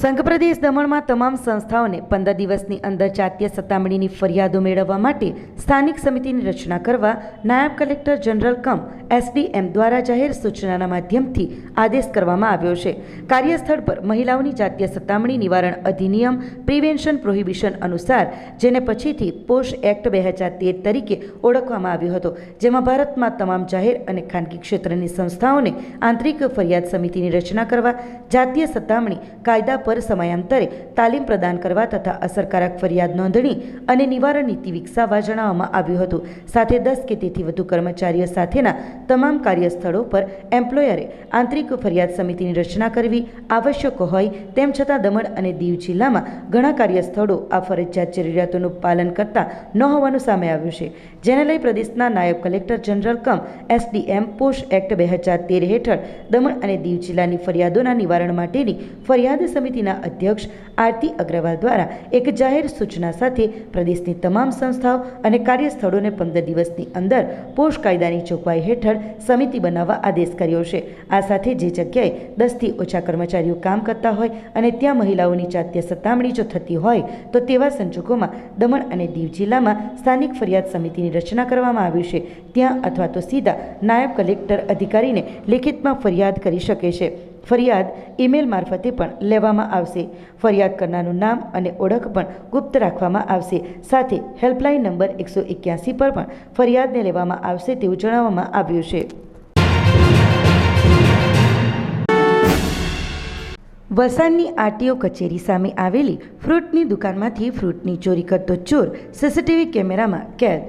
સંઘપ્રદેશ દમણમાં તમામ સંસ્થાઓને પંદર દિવસની અંદર જાતીય સતામણીની ફરિયાદો મેળવવા માટે સ્થાનિક સમિતિની રચના કરવા નાયબ કલેક્ટર જનરલ કમ એસડીએમ દ્વારા જાહેર સૂચનાના માધ્યમથી આદેશ કરવામાં આવ્યો છે. કાર્યસ્થળ પર મહિલાઓની જાતીય સતામણી નિવારણ અધિનિયમ પ્રિવેન્શન પ્રોહિબિશન અનુસાર, જેને પછીથી પોષ એક્ટ બે હજાર તેર તરીકે ઓળખવામાં આવ્યો હતો, જેમાં ભારતમાં તમામ જાહેર અને ખાનગી ક્ષેત્રની સંસ્થાઓને આંતરિક ફરિયાદ સમિતિની રચના કરવા જાતીય સતામણી કાયદા પર સમયાંતરે તાલીમ પ્રદાન કરવા તથા અસરકારક ફરિયાદ નોંધણી અને નિવારણ નીતિ વિકસાવવા જણાવવામાં આવ્યું હતું. સાથે દસ કે તેથી વધુ કર્મચારીઓ સાથેના તમામ કાર્યસ્થળો પર એમ્પ્લોયરે આંતરિક ફરિયાદ સમિતિની રચના કરવી આવશ્યક હોય તેમ છતાં દમણ અને દીવ જિલ્લામાં ઘણા કાર્યસ્થળો આ ફરજિયાત જરૂરિયાતોનું પાલન કરતા ન હોવાનું સામે આવ્યું છે. જેને લઈ પ્રદેશના નાયબ collector general cum SDM post act બે હજાર તેર હેઠળ દમણ અને દીવ જિલ્લાની ફરિયાદોના નિવારણ માટેની ફરિયાદ સમિતિના અધ્યક્ષ આરતી અગ્રવાલ દ્વારા એક જાહેર સૂચના સાથે પ્રદેશની તમામ સંસ્થાઓ અને કાર્યસ્થળોને પંદર દિવસની અંદર પોષ કાયદાની જોગવાઈ હેઠળ સમિતિ બનાવવા આદેશ કર્યો છે. આ સાથે જે જગ્યાએ દસથી ઓછા કર્મચારીઓ કામ કરતા હોય અને ત્યાં મહિલાઓની જાતીય સતામણી જો થતી હોય તો તેવા સંજોગોમાં દમણ અને દીવ જિલ્લામાં સ્થાનિક ફરિયાદ સમિતિની રચના કરવામાં આવી છે. ત્યાં અથવા તો સીધા નાયબ કલેક્ટર અધિકારીને લેખિતમાં ફરિયાદ કરી શકે છે. ફરિયાદ ઈમેલ મારફતે પણ લેવામાં આવશે. ફરિયાદ કરનારનું નામ અને ઓળખ પણ ગુપ્ત રાખવામાં આવશે. સાથે હેલ્પલાઇન નંબર એકસો એક્યાસી પર પણ ફરિયાદને લેવામાં આવશે તેવું જણાવવામાં આવ્યું છે. વસાણની આરટીઓ કચેરી સામે આવેલી ફ્રૂટની દુકાનમાંથી ફ્રૂટની ચોરી કરતો ચોર સીસીટીવી કેમેરામાં કેદ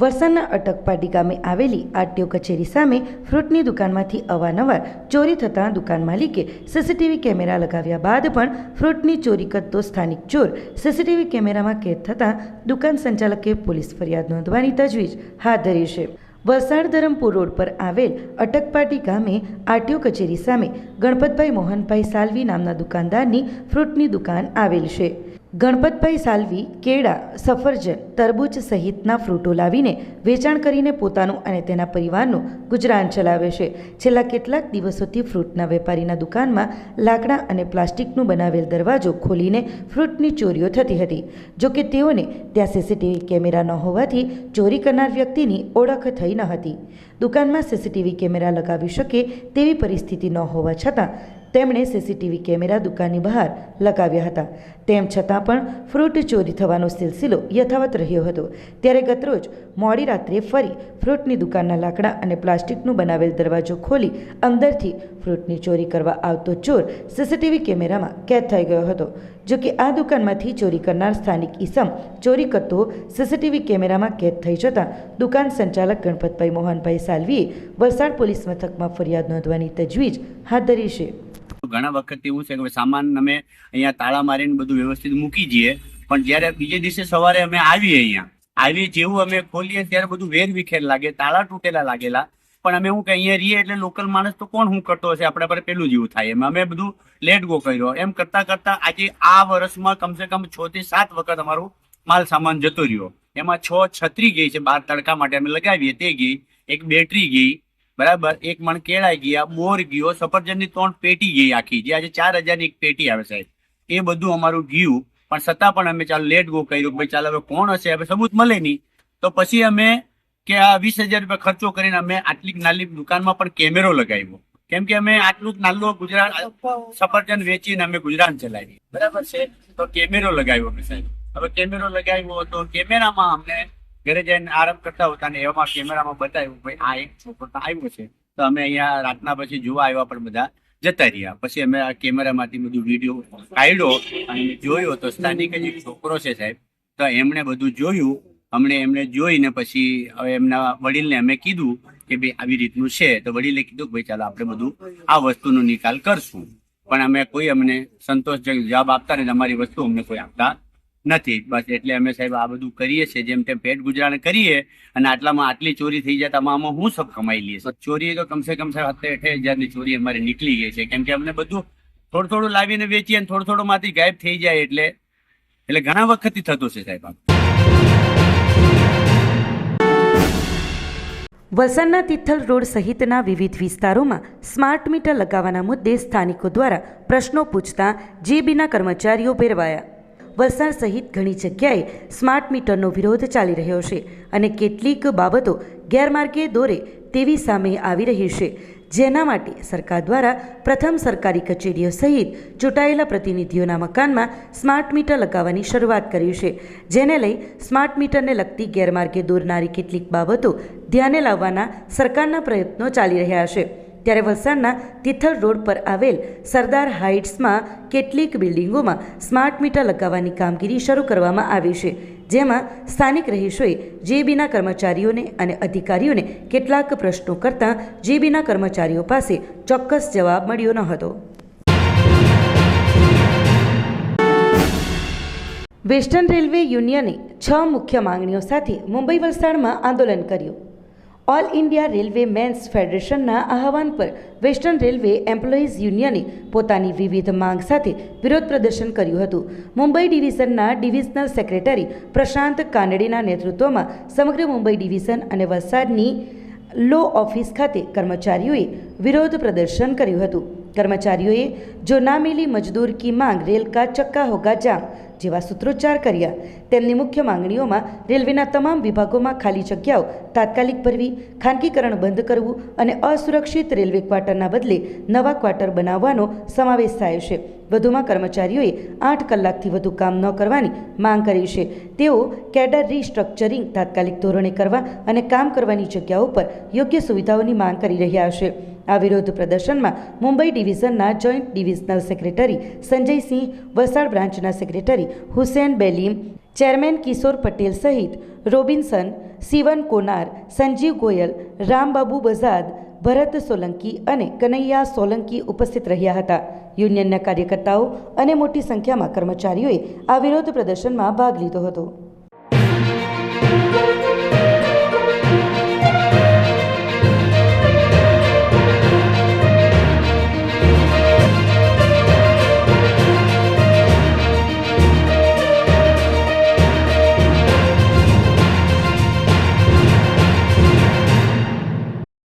વલસાડના અટકપાટી ગામે આવેલી આરટીઓ કચેરી સામે ફ્રૂટની દુકાનમાંથી અવારનવાર ચોરી થતાં દુકાન માલિકે સીસીટીવી કેમેરા લગાવ્યા બાદ પણ ફ્રૂટની ચોરી કરતો સ્થાનિક ચોર સીસીટીવી કેમેરામાં કેદ થતાં દુકાન સંચાલકે પોલીસ ફરિયાદ નોંધવાની તજવીજ હાથ ધરી છે. વલસાડ ધરમપુર રોડ પર આવેલ અટકપાટી ગામે આરટીઓ કચેરી સામે ગણપતભાઈ મોહનભાઈ સાલવી નામના દુકાનદારની ફ્રૂટની દુકાન આવેલ છે. ગણપતભાઈ સાલવી, કેળા, સફરજન, તરબૂચ સહિતના ફ્રૂટો લાવીને વેચાણ કરીને પોતાનું અને તેના પરિવારનું ગુજરાન ચલાવે છે. છેલ્લા કેટલાક દિવસોથી ફ્રૂટના વેપારીના દુકાનમાં લાકડા અને પ્લાસ્ટિકનું બનાવેલ દરવાજો ખોલીને ફ્રૂટની ચોરીઓ થતી હતી. જો કે તેઓને ત્યાં સીસીટીવી કેમેરા ન હોવાથી ચોરી કરનાર વ્યક્તિની ઓળખ થઈ ન હતી. દુકાનમાં સીસીટીવી કેમેરા લગાવી શકે તેવી પરિસ્થિતિ ન હોવા છતાં તેમણે સીસીટીવી કેમેરા દુકાનની બહાર લગાવ્યા હતા. તેમ છતાં પણ ફ્રૂટ ચોરી થવાનો સિલસિલો યથાવત રહ્યો હતો. ત્યારે ગતરોજ મોડી રાત્રે ફરી ફ્રૂટની દુકાનના લાકડા અને પ્લાસ્ટિકનું બનાવેલ દરવાજો ખોલી અંદરથી ફ્રૂટની ચોરી કરવા આવતો ચોર સીસીટીવી કેમેરામાં કેદ થઈ ગયો હતો. જો કે આ દુકાનમાંથી ચોરી કરનાર સ્થાનિક ઈસમ ચોરી કરતો સીસીટીવી કેમેરામાં કેદ થઈ જતાં દુકાન સંચાલક ગણપતભાઈ મોહનભાઈ સાલવીએ વલસાડ પોલીસ મથકમાં ફરિયાદ નોંધવાની તજવીજ હાથ ધરી છે. ઘણા વખત એવું છે કે સામાન અમે અહીંયા તાળા મારીને બધું વ્યવસ્થિત મૂકી જઈએ પણ જ્યારે બીજે દિવસે સવારે અમે આવીએ અહીંયા આવી જેવું અમે ખોલીએ ત્યારે બધું વેર વિખેર લાગે, તાળા તૂટેલા લાગેલા. પણ અમે હું કે અહીંયા રહીએ એટલે લોકલ માણસ તો કોણ હું કરતો હશે? આપણા પર પેલું જેવું થાય. એમ અમે બધું લેટ ગો કર્યો. એમ કરતા કરતા આજે આ વર્ષમાં કમસે કમ છ થી સાત વખત અમારું માલ સામાન જતો રહ્યો. એમાં છ છત્રી ગઈ છે, બાર તડકા માટે અમે લગાવીએ, તે ગઈ, એક બેટરી ગઈ બરાબર? એક મણ કેળાઈ ગયા બોર ગયો, સફરજનની ત્રણ પેટી ગઈ આખી. જે આજે ચાર હજારની એક પેટી આવે સાહેબ. એ બધું અમારું ગયું. પણ છતાં પણ અમે ચાલો લેટ ગો કર્યું ભાઈ ચાલો હવે કોણ હશે? હવે સબૂત મળે નહીં. તો પછી અમે કે આ વીસ હજાર રૂપિયા ખર્ચો કરીને અમે આટલી નાની દુકાનમાં પણ કેમેરો લગાવ્યો. કેમ કે અમે આટલું નાનું ગુજરાત સફરજન વેચીને અમે ગુજરાન ચલાવી બરાબર છે? તો કેમેરો લગાવ્યો અમે સાહેબ. હવે કેમેરો લગાવ્યો તો કેમેરામાં અમને ઘરે જઈને આરામ કરતા હતા ને એમાં કેમેરામાં બતાવ્યું ભાઈ આ એક છોકરો આવ્યો છે. તો અમે અહીંયા રાતના પછી જોવા આવ્યા પણ બધા જતા રહ્યા. પછી અમે આ કેમેરામાંથી બધું વીડિયો કાઢ્યો અને જોયો તો સ્થાનિક જે છોકરો છે સાહેબ. તો એમણે બધું જોયું. અમને એમણે જોઈને પછી હવે એમના વડીલને અમે કીધું કે ભાઈ આવી રીતનું છે. તો વડીલે કીધું કે ભાઈ ચાલો આપણે બધું આ વસ્તુનો નિકાલ કરશું. પણ અમે કોઈ અમને સંતોષજનક જવાબ આપતા ને અમારી વસ્તુ અમને કોઈ આપતા નથી. બસ એટલે અમે સાહેબ આ બધું કરીએ છીએ. જેમ તેમ પેટ ગુજરાન કરીએ અને આટલામાં આટલી ચોરી થઈ જાય આમાં હું સબ કમાઈ લઈએ ચોરી તો કમસે કમ સાહેબ અત્યારે અઠાઈ હજારની ચોરી અમારી નીકળી ગઈ છે. કેમ કે અમને બધું થોડું થોડું લાવીને વેચીએ અને થોડું થોડું માંથી ગાયબ થઈ જાય એટલે એટલે ઘણા વખતથી થતું છે સાહેબ વલસાડના તિથલ રોડ સહિતના વિવિધ વિસ્તારોમાં સ્માર્ટ મીટર લગાવવાના મુદ્દે સ્થાનિકો દ્વારા પ્રશ્નો પૂછતા જેબીના કર્મચારીઓ ભેરવાયા. વલસાડ સહિત ઘણી જગ્યાએ સ્માર્ટ મીટરનો વિરોધ ચાલી રહ્યો છે અને કેટલીક બાબતો ગેરમાર્ગે દોરે તેવી સામે આવી રહી છે. જેના માટે સરકાર દ્વારા પ્રથમ સરકારી કચેરીઓ સહિત ચૂંટાયેલા પ્રતિનિધિઓના મકાનમાં સ્માર્ટ મીટર લગાવવાની શરૂઆત કરી છે. જેને લઈ સ્માર્ટ મીટરને લગતી ગેરમાર્ગે દોરનારી કેટલીક બાબતો ધ્યાને લાવવાના સરકારના પ્રયત્નો ચાલી રહ્યા છે. ત્યારે વલસાડના તિથલ રોડ પર આવેલ સરદાર હાઇટ્સમાં કેટલીક બિલ્ડિંગોમાં સ્માર્ટ મીટર લગાવવાની કામગીરી શરૂ કરવામાં આવી છે, જેમાં સ્થાનિક રહીશોએ જેબીના કર્મચારીઓને અને અધિકારીઓને કેટલાક પ્રશ્નો કરતાં જેબીના કર્મચારીઓ પાસે ચોક્કસ જવાબ મળ્યો ન હતો. વેસ્ટર્ન રેલવે યુનિયને છ મુખ્ય માંગણીઓ સાથે મુંબઈ વલસાડમાં આંદોલન કર્યું. ઓલ ઇન્ડિયા રેલવે મેન્સ ફેડરેશનના આહવાન પર વેસ્ટર્ન રેલવે એમ્પ્લોઈઝ યુનિયને પોતાની વિવિધ માંગ સાથે વિરોધ પ્રદર્શન કર્યું હતું. મુંબઈ ડિવિઝનના ડિવિઝનલ સેક્રેટરી પ્રશાંત કાનડીના નેતૃત્વમાં સમગ્ર મુંબઈ ડિવિઝન અને વલસાડની લો ઓફિસ ખાતે કર્મચારીઓએ વિરોધ પ્રદર્શન કર્યું હતું. કર્મચારીઓએ જો ના મિલી મજદૂર કી માંગ રેલ કા ચક્કા હોગા જામ જેવા સૂત્રોચ્ચાર કર્યા. તેમની મુખ્ય માંગણીઓમાં રેલવેના તમામ વિભાગોમાં ખાલી જગ્યાઓ, તાત્કાલિક ભરવી, ખાનગીકરણ બંધ કરવું અને અસુરક્ષિત રેલવે ક્વાર્ટરના બદલે નવા ક્વાર્ટર બનાવવાનો સમાવેશ થાય છે. વધુમાં કર્મચારીઓએ આઠ કલાકથી વધુ કામ ન કરવાની માંગ કરી છે. તેઓ કેડર રીસ્ટ્રક્ચરિંગ તાત્કાલિક ધોરણે કરવા અને કામ કરવાની જગ્યાઓ પર યોગ્ય સુવિધાઓની માંગ કરી રહ્યા છે. આ વિરોધ પ્રદર્શનમાં Mumbai ડિવિઝનના joint divisional secretary Sanjaysinh, Valsad બ્રાન્ચના સેક્રેટરી હુસેન બેલીમ, ચેરમેન કિશોર પટેલ સહિત રોબિન્સન, સિવન કોનાર, સંજીવ ગોયલ, રામબાબુ બઝાદ, ભરત સોલંકી અને કનૈયા સોલંકી ઉપસ્થિત રહ્યા હતા. યુનિયનના કાર્યકર્તાઓ અને મોટી સંખ્યામાં કર્મચારીઓએ આ વિરોધ પ્રદર્શનમાં ભાગ લીધો હતો.